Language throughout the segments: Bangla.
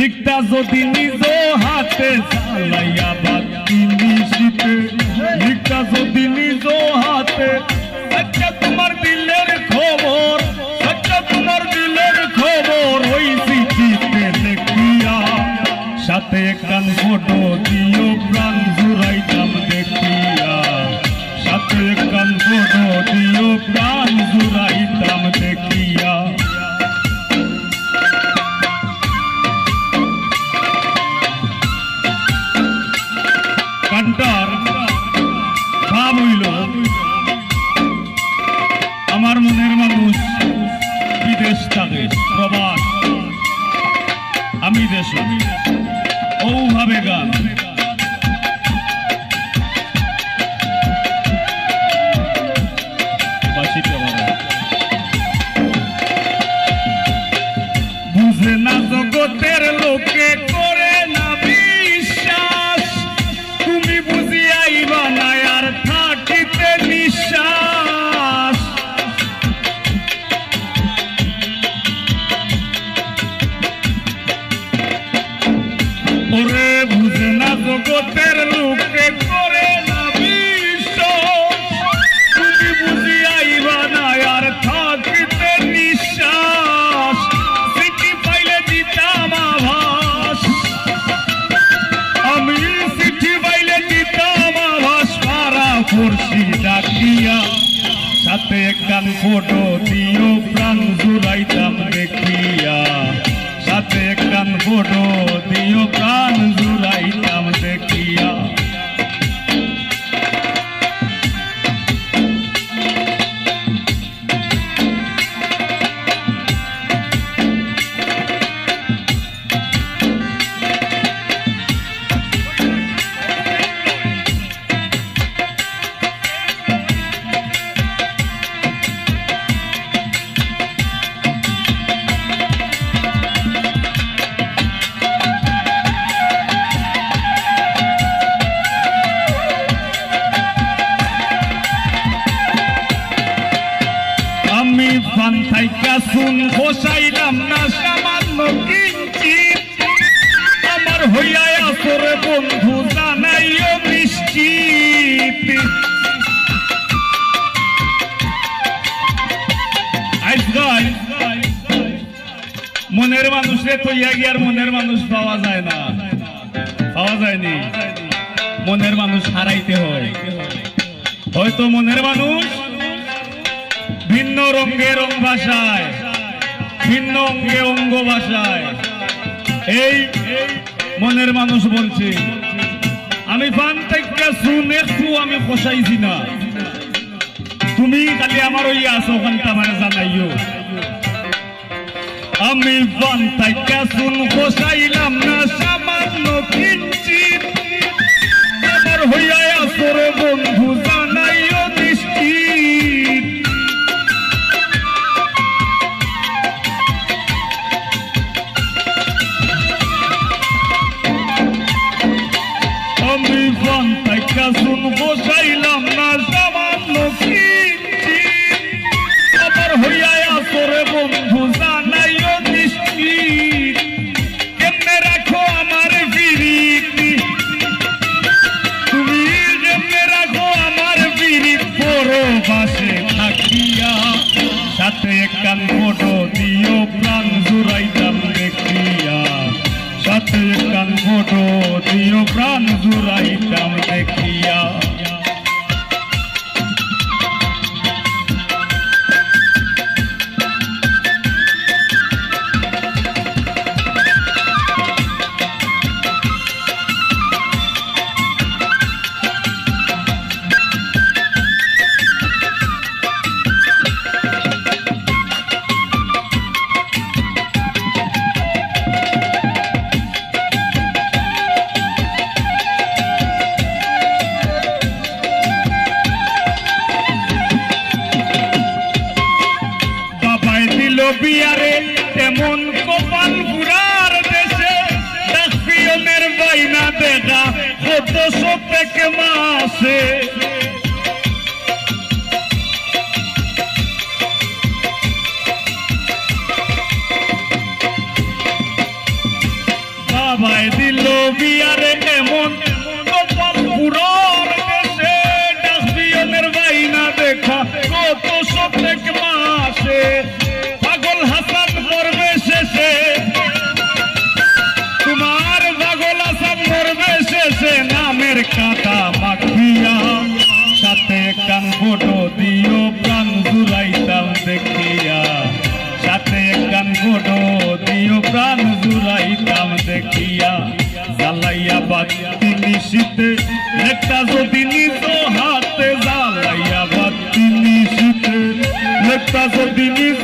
লিখতা যদি নিজ হাতে চালাইয়া বাতি নিশিতে লিখতা যদি নিজ হাতে আচ্ছা তোমার দিলের খবর আচ্ছা তোমার দিলের খবর ওই চিঠিতে দেখিয়া সাথে কান ফটো ভাব হইল। আমার মনের মানুষ বিদেশ থাকে প্রবাস। আমি দেশে। ওভাবে গান। জগতের লোকে করে না বিশ্বাস তুমি বুঝিয়াইবা না আর থাকিতে নিঃশ্বাস। চিঠি পাইলে দিতাম আভাস। আমি চিঠি পাইলে দিতাম আভাস। পারা পড়ছি ডাকিয়া সাথে একখান ফটো দিও, প্রাণ জুড়াইতাম দেখিয়া। সাথে একখান ফটো দিও, প্রাণ আমি থাইকা শুন, বসাইলাম না সামান্য কিঞ্চিত। আমার হইয়া আসরে বন্ধু জানাইও আজকাল মনের মানুষে তো ইয়া গিয়ার মনের মানুষ পাওয়া যায় না। পাওয়া যায়নি। মনের মানুষ হারাইতে হয়। হয়তো মনের মানুষ ভিন্ন রঙ্গে রং ভাষায় ভিন্ন অঙ্গে অঙ্গ ভাষায় এই মনের মানুষ বলছে, আমি ফান থেকে শুন একটু আমি খসাইছি না। তুমি খালি আমার ওই আসো ওখানটা আমার জানাইও। আমি ফান থেকে শুন খসাইলাম না, সামান্য কিঞ্চিত। আমার হইয়া আসরে বন্ধু জানাইও থেকে শুন বসাইলাম ফটো দিও প্রাণ জুড়াইতাম দেখিয়া। बेटा खुद सो पे कमा से বাবায় দিল বিয়ারে ফটো দিও, প্রাণ জুড়াইতাম দেখিয়া। সাথে কান ফটো দিও, প্রাণ জুড়াইতাম দেখিয়া। জ্বালাইয়া বাতি নিশিতে একটা যদি নিজ হাতে জ্বালাইয়া বাতি নিশিতে একটা যদি নিজ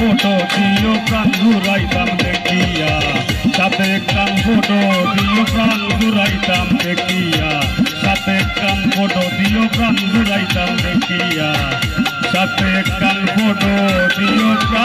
ফটো দিও প্রাণ জুড়াইতাম দেখিয়া। সাথে কান ফটো দিও প্রাণ জুড়াইতাম দেখিয়া। সাথে কান ফটো দিও প্রাণ জুড়াইতাম দেখিয়া। সাথে কান দিও প্রাণ